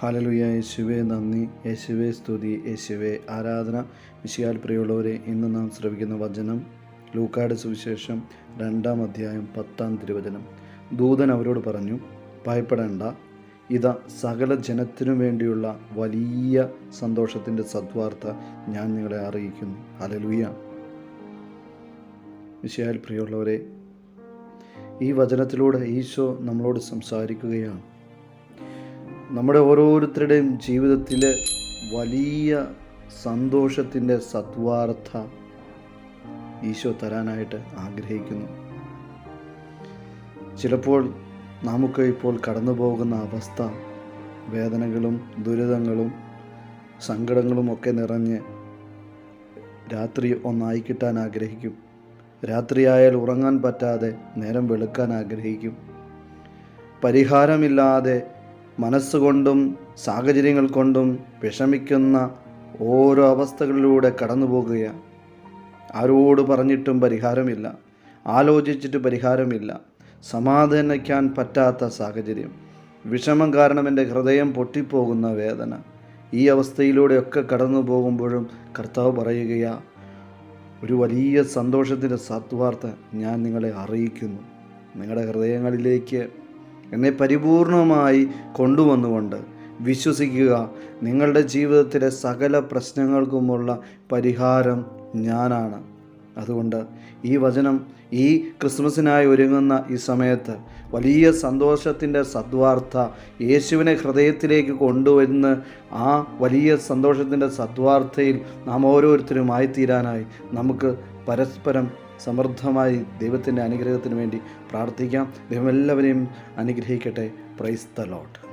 ഹാലലുയ യേശുവേ നന്ദി. യേശുവേ സ്തുതി. യേശുവെ ആരാധന. വിശയാൽ പ്രിയമുള്ളവരെ ഇന്ന് നാം ശ്രവിക്കുന്ന വചനം ലൂക്കാട് സുവിശേഷം രണ്ടാം അധ്യായം പത്താം തിരുവചനം. ദൂതൻ അവരോട് പറഞ്ഞു ഭയപ്പെടേണ്ട. ഇതാ സകല ജനത്തിനു വേണ്ടിയുള്ള വലിയ സന്തോഷത്തിന്റെ സദ്വാർത്ത ഞാൻ നിങ്ങളെ അറിയിക്കുന്നു. ഹലലുയ. വിശയാൽ പ്രിയമുള്ളവരെ ഈ വചനത്തിലൂടെ ഈശോ നമ്മളോട് സംസാരിക്കുകയാണ്. നമ്മുടെ ഓരോരുത്തരുടെയും ജീവിതത്തിലെ വലിയ സന്തോഷത്തിന്റെ സത്വാർത്ഥ ഈശോ തരാനായിട്ട് ആഗ്രഹിക്കുന്നു. ചിലപ്പോൾ നമുക്ക് ഇപ്പോൾ കടന്നു പോകുന്ന അവസ്ഥ വേദനകളും ദുരിതങ്ങളും സങ്കടങ്ങളും ഒക്കെ നിറഞ്ഞ് രാത്രി ഒന്നായി കിട്ടാൻ ആഗ്രഹിക്കും. രാത്രിയായാൽ ഉറങ്ങാൻ പറ്റാതെ നേരം വെളുക്കാൻ ആഗ്രഹിക്കും. പരിഹാരമില്ലാതെ മനസ്സുകൊണ്ടും സാഹചര്യങ്ങൾ കൊണ്ടും വിഷമിക്കുന്ന ഓരോ അവസ്ഥകളിലൂടെ കടന്നു പോകുകയാണ്. ആരോട് പറഞ്ഞിട്ടും പരിഹാരമില്ല. ആലോചിച്ചിട്ട് പരിഹാരമില്ല. സമാധാനിക്കാൻ പറ്റാത്ത സാഹചര്യം. വിഷമം കാരണം എന്റെ ഹൃദയം പൊട്ടിപ്പോകുന്ന വേദന. ഈ അവസ്ഥയിലൂടെയൊക്കെ കടന്നു പോകുമ്പോഴും കർത്താവ് പറയുകയാ ഒരു വലിയ സന്തോഷത്തിന്റെ സത്വാർത്ഥ ഞാൻ നിങ്ങളെ അറിയിക്കുന്നു. നിങ്ങളുടെ ഹൃദയങ്ങളിലേക്ക് എന്നെ പരിപൂർണമായി കൊണ്ടുവന്നുകൊണ്ട് വിശ്വസിക്കുക നിങ്ങളുടെ ജീവിതത്തിലെ സകല പ്രശ്നങ്ങൾക്കുമുള്ള പരിഹാരം ഞാനാണ്. അതുകൊണ്ട് ഈ വചനം ഈ ക്രിസ്മസിനായി ഒരുങ്ങുന്ന ഈ സമയത്ത് വലിയ സന്തോഷത്തിന്റെ സദ്വാർത്ത യേശുവിനെ ഹൃദയത്തിലേക്ക് കൊണ്ടുവന്ന് ആ വലിയ സന്തോഷത്തിന്റെ സദ്വാർത്തയിൽ നാം ഓരോരുത്തരും ആയിത്തീരാനായി നമുക്ക് പരസ്പരം സമൃദ്ധമായി ദൈവത്തിന്റെ അനുഗ്രഹത്തിന് വേണ്ടി പ്രാർത്ഥിക്കാം. ദൈവം എല്ലാവരെയും അനുഗ്രഹിക്കട്ടെ. Praise the lot